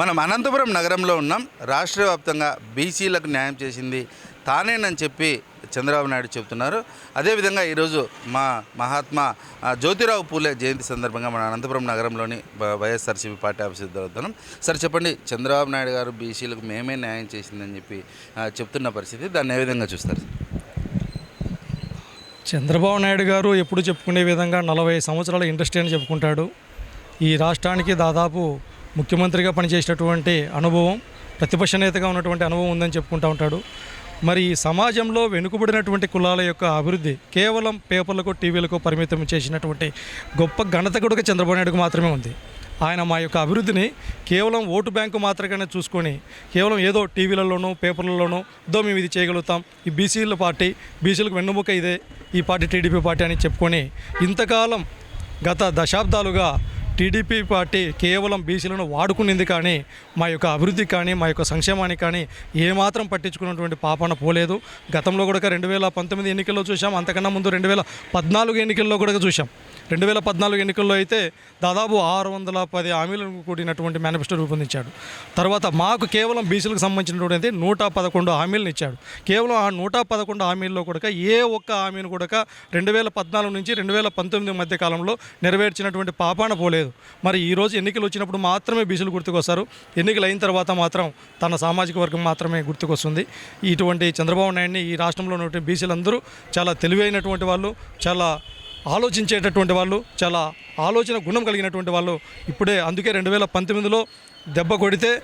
మనం అనంతపురం నగరంలో ఉన్నాం. రాష్ట్ర వ్యాప్తంగా బీసీలకు న్యాయం చేసింది తానేనని చెప్పి చంద్రబాబు నాయుడు చెబుతున్నారు. అదేవిధంగా ఈరోజు మా మహాత్మా జ్యోతిరావు పూలే జయంతి సందర్భంగా మన అనంతపురం నగరంలోని వైఎస్ఆర్సీపీ పార్టీ ఆఫీస్ దొరుకుతున్నాం. సార్ చెప్పండి చంద్రబాబు నాయుడు గారు బీసీలకు మేమే న్యాయం చేసిందని చెప్పి చెప్తున్న పరిస్థితి దాన్ని ఏ విధంగా చూస్తారు? చంద్రబాబు నాయుడు గారు ఎప్పుడు చెప్పుకునే విధంగా నలభై సంవత్సరాల ఇండస్ట్రీ అని చెప్పుకుంటాడు. ఈ రాష్ట్రానికి దాదాపు ముఖ్యమంత్రిగా పనిచేసినటువంటి అనుభవం ప్రతిపక్ష నేతగా ఉన్నటువంటి అనుభవం ఉందని చెప్పుకుంటూ ఉంటాడు. మరి ఈ సమాజంలో వెనుకబడినటువంటి కులాల యొక్క అభివృద్ధి కేవలం పేపర్లకు టీవీలకు పరిమితం చేసినటువంటి గొప్ప ఘనత కూడా చంద్రబాబు నాయుడుకు మాత్రమే ఉంది. ఆయన మా యొక్క అభివృద్ధిని కేవలం ఓటు బ్యాంకు మాత్రమే చూసుకొని కేవలం ఏదో టీవీలలోనూ పేపర్లలోనూ ఏదో మేము ఇది చేయగలుగుతాం ఈ బీసీల పార్టీ బీసీలకు వెన్నుముక ఇదే ఈ పార్టీ టీడీపీ పార్టీ అని చెప్పుకొని ఇంతకాలం గత దశాబ్దాలుగా టీడీపీ పార్టీ కేవలం బీసీలను వాడుకునింది కానీ మా యొక్క అభివృద్ధి కానీ మా యొక్క సంక్షేమానికి కానీ ఏమాత్రం పట్టించుకున్నటువంటి పాపన పోలేదు. గతంలో కూడా రెండు వేల పంతొమ్మిది ఎన్నికల్లో చూసాం అంతకన్నా ముందు రెండు వేల పద్నాలుగు ఎన్నికల్లో కూడా చూసాం రెండు వేల పద్నాలుగు ఎన్నికల్లో అయితే దాదాపు ఆరు వందల పది హామీలను కూడినటువంటి మేనిఫెస్టో రూపొందించాడు. తర్వాత మాకు కేవలం బీసీలకు సంబంధించినటువంటి నూట పదకొండు హామీలను ఇచ్చాడు. కేవలం ఆ నూట పదకొండు హామీల్లో కూడా ఏ ఒక్క హామీని కూడా రెండు వేల పద్నాలుగు నుంచి రెండు వేల పంతొమ్మిది మధ్య కాలంలో నెరవేర్చినటువంటి పాపాన పోలేదు. మరి ఈ రోజు ఎన్నికలు వచ్చినప్పుడు మాత్రమే బీసీలు గుర్తుకొస్తారు. ఎన్నికలు అయిన తర్వాత మాత్రం తన సామాజిక వర్గం మాత్రమే గుర్తుకొస్తుంది. ఇటువంటి చంద్రబాబు నాయుడిని ఈ రాష్ట్రంలో ఉన్నటువంటి బీసీలందరూ చాలా తెలివైనటువంటి వాళ్ళు చాలా ఆలోచించేటటువంటి వాళ్ళు చాలా ఆలోచన గుణం కలిగినటువంటి వాళ్ళు ఇప్పుడే. అందుకే రెండు వేల పంతొమ్మిదిలో దెబ్బ కొడితే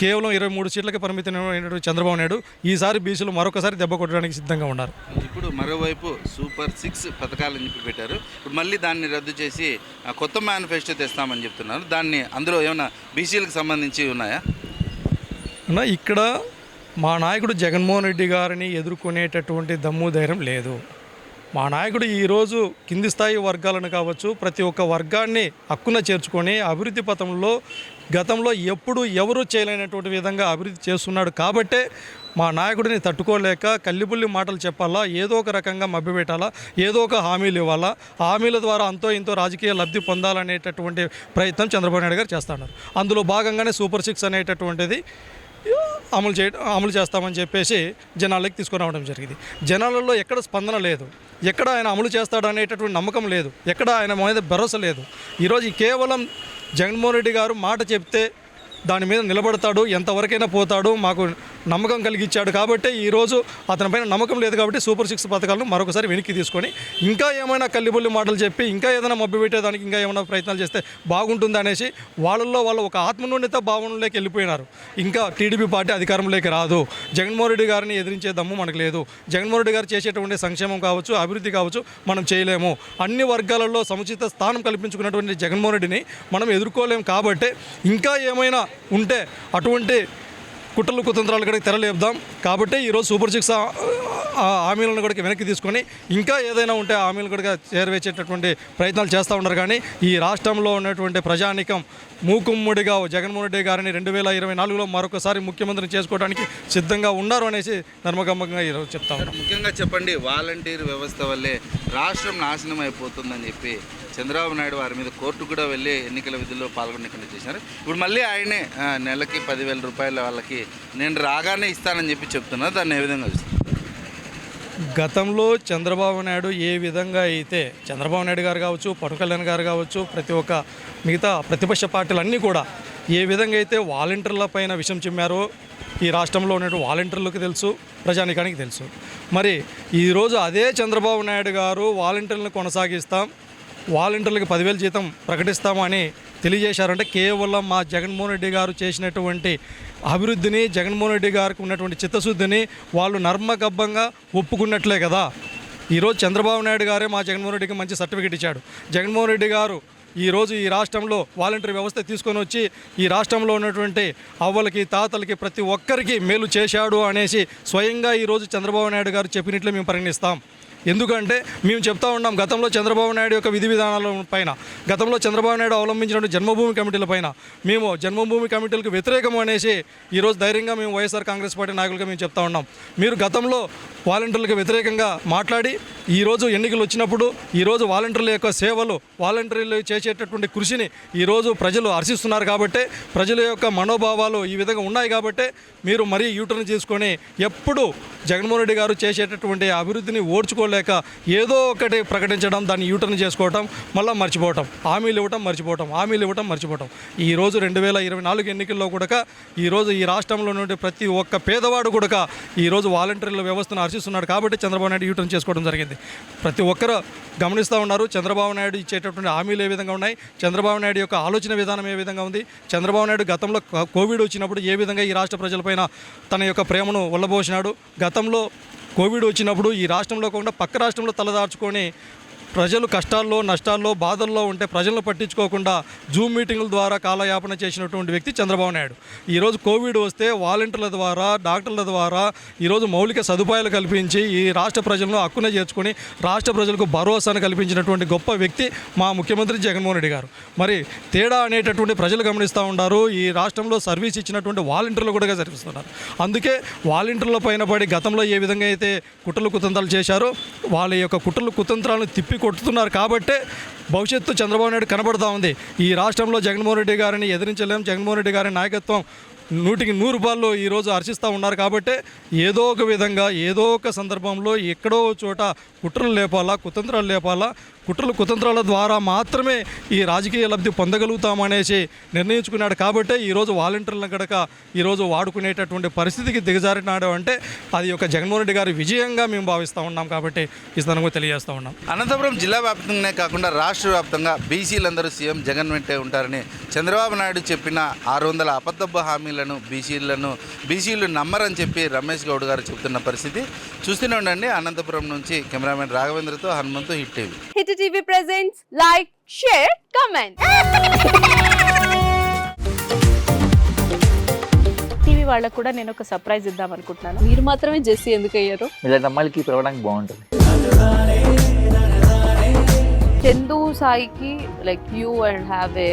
కేవలం ఇరవై మూడు సీట్లకి పరిమితమైనటువంటి చంద్రబాబు నాయుడు ఈసారి బీసీలు మరొకసారి దెబ్బ కొట్టడానికి సిద్ధంగా ఉన్నారు. ఇప్పుడు మరోవైపు సూపర్ సిక్స్ పథకాలని చెప్పి పెట్టారు. ఇప్పుడు మళ్ళీ దాన్ని రద్దు చేసి కొత్త మేనిఫెస్టో తెస్తామని చెప్తున్నారు. దాన్ని అందులో ఏమైనా బీసీలకు సంబంధించి ఉన్నాయా? అన్న ఇక్కడ మా నాయకుడు జగన్మోహన్ రెడ్డి గారిని ఎదుర్కొనేటటువంటి దమ్ము ధైర్యం లేదు. మా నాయకుడు ఈరోజు కింది స్థాయి వర్గాలను కావచ్చు ప్రతి ఒక్క వర్గాన్ని హక్కున చేర్చుకొని అభివృద్ధి పథంలో గతంలో ఎప్పుడు ఎవరు చేయలేనటువంటి విధంగా అభివృద్ధి చేస్తున్నాడు. కాబట్టే మా నాయకుడిని తట్టుకోలేక కల్లిబుల్లి మాటలు చెప్పాలా ఏదో ఒక రకంగా మభ్యపెట్టాలా ఏదో ఒక హామీలు ఇవ్వాలా హామీల ద్వారా అంతో ఇంతో రాజకీయ లబ్ధి పొందాలనేటటువంటి ప్రయత్నం చంద్రబాబు నాయుడు గారు చేస్తున్నారు అందులో భాగంగానే సూపర్ సిక్స్ అనేటటువంటిది అమలు చేయ అమలు చేస్తామని చెప్పేసి జనాలకి తీసుకురావడం జరిగింది. జనాలలో ఎక్కడ స్పందన లేదు. ఎక్కడ ఆయన అమలు చేస్తాడు అనేటటువంటి నమ్మకం లేదు. ఎక్కడ ఆయన మీద భరోసా లేదు. ఈరోజు కేవలం జగన్మోహన్ రెడ్డి గారు మాట చెప్తే దాని మీద నిలబడతాడు ఎంతవరకైనా పోతాడు మాకు నమ్మకం కలిగించాడు కాబట్టి ఈరోజు అతనిపైన నమ్మకం లేదు కాబట్టి సూపర్ సిక్స్ పథకాలను మరొకసారి వెనక్కి తీసుకొని ఇంకా ఏమైనా కల్లిబుల్లి మాటలు చెప్పి ఇంకా ఏదైనా మభ్యపెట్టేదానికి ఇంకా ఏమైనా ప్రయత్నాలు చేస్తే బాగుంటుంది అనేసి వాళ్ళల్లో వాళ్ళు ఒక ఆత్మన్యూన్యత భావనలోకి వెళ్ళిపోయినారు. ఇంకా టీడీపీ పార్టీ అధికారంలోకి రాదు. జగన్మోహన్ రెడ్డి గారిని ఎదిరించే దమ్ము మనకు లేదు. జగన్మోహన్ రెడ్డి గారు చేసేటువంటి సంక్షేమం కావచ్చు అభివృద్ధి కావచ్చు మనం చేయలేము. అన్ని వర్గాలలో సముచిత స్థానం కల్పించుకున్నటువంటి జగన్మోహన్ రెడ్డిని మనం ఎదుర్కోలేము కాబట్టి ఇంకా ఏమైనా ఉంటే అటువంటి కుట్రలు కుతంత్రాలు కూడా తెరలేపుదాం కాబట్టి ఈరోజు సూపర్ సిక్స్ హామీలను కూడా వెనక్కి తీసుకొని ఇంకా ఏదైనా ఉంటే ఆ హామీలు కూడా చేరవేసేటటువంటి ప్రయత్నాలు చేస్తూ ఉన్నారు. కానీ ఈ రాష్ట్రంలో ఉన్నటువంటి ప్రజానికం మూకుమ్మడిగా జగన్మోహన్ రెడ్డి గారిని రెండు వేల ఇరవై నాలుగులో మరొకసారి ముఖ్యమంత్రిని చేసుకోవడానికి సిద్ధంగా ఉన్నారు అనేసి నర్మగమ్మంగా ఈరోజు చెప్తా ఉన్నాం ముఖ్యంగా చెప్పండి వాలంటీర్ వ్యవస్థ వల్లే రాష్ట్రం నాశనం అయిపోతుందని చెప్పి చంద్రబాబు నాయుడు వారి మీద కోర్టు కూడా వెళ్ళి ఎన్నికల విధుల్లో పాల్గొనకుండా చేశారు. ఇప్పుడు మళ్ళీ ఆయనే నెలకి పదివేల రూపాయల వాళ్ళకి నేను రాగానే ఇస్తానని చెప్పి చెప్తున్నా దాన్ని ఏ విధంగా చూస్తారు? గతంలో చంద్రబాబు నాయుడు ఏ విధంగా అయితే చంద్రబాబు నాయుడు గారు కావచ్చు పవన్ కళ్యాణ్ గారు కావచ్చు ప్రతి ఒక్క మిగతా ప్రతిపక్ష పార్టీలన్నీ కూడా ఏ విధంగా అయితే వాలంటీర్ల పైన విషం చిమ్మారో ఈ రాష్ట్రంలో ఉన్నటువంటి వాలంటీర్లకు తెలుసు ప్రజానికానికి తెలుసు. మరి ఈరోజు అదే చంద్రబాబు నాయుడు గారు వాలంటీర్లను కొనసాగిస్తాం వాలంటీర్లకు పదివేల జీతం ప్రకటిస్తామని తెలియజేశారంటే కేవలం మా జగన్మోహన్ రెడ్డి గారు చేసినటువంటి అభివృద్ధిని జగన్మోహన్ రెడ్డి గారికి ఉన్నటువంటి చిత్తశుద్ధిని వాళ్ళు నర్మగబ్బంగా ఒప్పుకున్నట్లే కదా. ఈరోజు చంద్రబాబు నాయుడు గారే మా జగన్మోహన్ రెడ్డికి మంచి సర్టిఫికేట్ ఇచ్చాడు. జగన్మోహన్ రెడ్డి గారు ఈరోజు ఈ రాష్ట్రంలో వాలంటరీ వ్యవస్థ తీసుకొని వచ్చి ఈ రాష్ట్రంలో ఉన్నటువంటి అవ్వలకి తాతలకి ప్రతి ఒక్కరికి మేలు చేశాడు అనేసి స్వయంగా ఈరోజు చంద్రబాబు నాయుడు గారు చెప్పినట్లు మేము పరిగణిస్తాం. ఎందుకంటే మేము చెప్తా ఉన్నాం గతంలో చంద్రబాబు నాయుడు యొక్క విధి విధానాల పైన. గతంలో చంద్రబాబు నాయుడు అవలంబించినటువంటి జన్మభూమి కమిటీల పైన. మేము జన్మభూమి కమిటీలకు వ్యతిరేకం అనేసి ఈరోజు ధైర్యంగా మేము వైఎస్ఆర్ కాంగ్రెస్ పార్టీ నాయకులుగా మేము చెప్తా ఉన్నాం. మీరు గతంలో వాలంటీర్లకు వ్యతిరేకంగా మాట్లాడి ఈరోజు ఎన్నికలు వచ్చినప్పుడు ఈరోజు వాలంటీర్ల యొక్క సేవలు వాలంటీర్లు చేసేటటువంటి కృషిని ఈరోజు ప్రజలు హర్షిస్తున్నారు కాబట్టి ప్రజల యొక్క మనోభావాలు ఈ విధంగా ఉన్నాయి కాబట్టి మీరు మరీ యూటర్న్ చేసుకొని ఎప్పుడు జగన్మోహన్ రెడ్డి గారు చేసేటటువంటి అభివృద్ధిని ఓడ్చుకోలేక ఏదో ఒకటి ప్రకటించడం దాన్ని యూటర్న్ చేసుకోవటం మళ్ళీ మర్చిపోవటం హామీలు ఇవ్వటం మర్చిపోవటం హామీలు ఇవ్వటం మర్చిపోవటం. ఈ రోజు రెండు వేల ఇరవై నాలుగు ఎన్నికల్లో కూడా ఈరోజు ఈ రాష్ట్రంలో నుండి ప్రతి ఒక్క పేదవాడు కూడా ఈరోజు వాలంటీర్ల వ్యవస్థను హర్షిస్తున్నాడు కాబట్టి చంద్రబాబు నాయుడు యూటర్న్ చేసుకోవడం జరిగింది. ప్రతి ఒక్కరు గమనిస్తూ ఉన్నారు. చంద్రబాబు నాయుడు ఇచ్చేటటువంటి హామీలు ఏ విధంగా ఉన్నాయి? చంద్రబాబు నాయుడు యొక్క ఆలోచన విధానం ఏ విధంగా ఉంది? చంద్రబాబు నాయుడు గతంలో కోవిడ్ వచ్చినప్పుడు ఏ విధంగా ఈ రాష్ట్ర ప్రజలపైన తన యొక్క ప్రేమను వల్లబోసినాడు గతంలో కోవిడ్ వచ్చినప్పుడు ఈ రాష్ట్రంలో కాకుండా పక్క రాష్ట్రంలో తలదార్చుకొని ప్రజలు కష్టాల్లో నష్టాల్లో బాధల్లో ఉంటే ప్రజలను పట్టించుకోకుండా జూమ్ మీటింగుల ద్వారా కాలయాపన చేసినటువంటి వ్యక్తి చంద్రబాబు నాయుడు. ఈరోజు కోవిడ్ వస్తే వాలంటీర్ల ద్వారా డాక్టర్ల ద్వారా ఈరోజు మౌలిక సదుపాయాలు కల్పించి ఈ రాష్ట్ర ప్రజలను హక్కున చేర్చుకొని రాష్ట్ర ప్రజలకు భరోసాను కల్పించినటువంటి గొప్ప వ్యక్తి మా ముఖ్యమంత్రి జగన్మోహన్ రెడ్డి గారు. మరి తేడా అనేటటువంటి ప్రజలు గమనిస్తూ ఉన్నారు ఈ రాష్ట్రంలో సర్వీస్ ఇచ్చినటువంటి వాలంటీర్లు కూడా జరిపిస్తున్నారు అందుకే వాలంటీర్ల పైన పడి గతంలో ఏ విధంగా అయితే కుట్రలు కుతంత్రాలు చేశారో వాళ్ళ యొక్క కుట్రలు కుతంత్రాలను తిప్పి కొట్టుతున్నారు కాబట్టే భవిష్యత్తు చంద్రబాబు నాయుడు కనబడతా ఉంది. ఈ రాష్ట్రంలో జగన్మోహన్ రెడ్డి గారిని ఎదిరించలేం జగన్మోహన్ రెడ్డి గారి నాయకత్వం నూటికి నూరు రూపాయలు ఈరోజు హర్షిస్తూ ఉన్నారు కాబట్టి ఏదో ఒక విధంగా ఏదో ఒక సందర్భంలో ఎక్కడో చోట కుట్రలు లేపాలా కుతంత్రాలు లేపాలా కుట్రలు కుతంత్రాల ద్వారా మాత్రమే ఈ రాజకీయ లబ్ధి పొందగలుగుతామనేసి నిర్ణయించుకున్నాడు కాబట్టే ఈరోజు వాలంటీర్లను గడక ఈరోజు వాడుకునేటటువంటి పరిస్థితికి దిగజారినాడు అంటే అది ఒక జగన్మోహన్ రెడ్డి గారి విజయంగా మేము భావిస్తూ ఉన్నాం కాబట్టి ఈ సందర్భంగా తెలియజేస్తూ ఉన్నాం. అనంతపురం జిల్లా వ్యాప్తంగానే కాకుండా రాష్ట్ర వ్యాప్తంగా బీసీలందరూ సీఎం జగన్ వెంటే ఉంటారని చంద్రబాబు నాయుడు చెప్పిన ఆరు వందల అబద్ధపు హామీలను బీసీలను బీసీలు నమ్మరని చెప్పి రమేష్ గౌడ్ గారు చెబుతున్న పరిస్థితి. చూస్తూనే ఉండండి. అనంతపురం నుంచి cameraman రాఘవేంద్రతో Hanumanthu hit TV. Hit TV presents like share comment TV వాళ్ళకు కూడా నేను ఒక సర్ప్రైజ్ ఇద్దాం అనుకుంటున్నాను. మీరు మాత్రమే జెస్సీ ఎందుకు అయ్యారు ఇలాంటి అమ్మాయిలకి పిలవడానికి బాగుంటుంది. చందు సాయికి like you and have a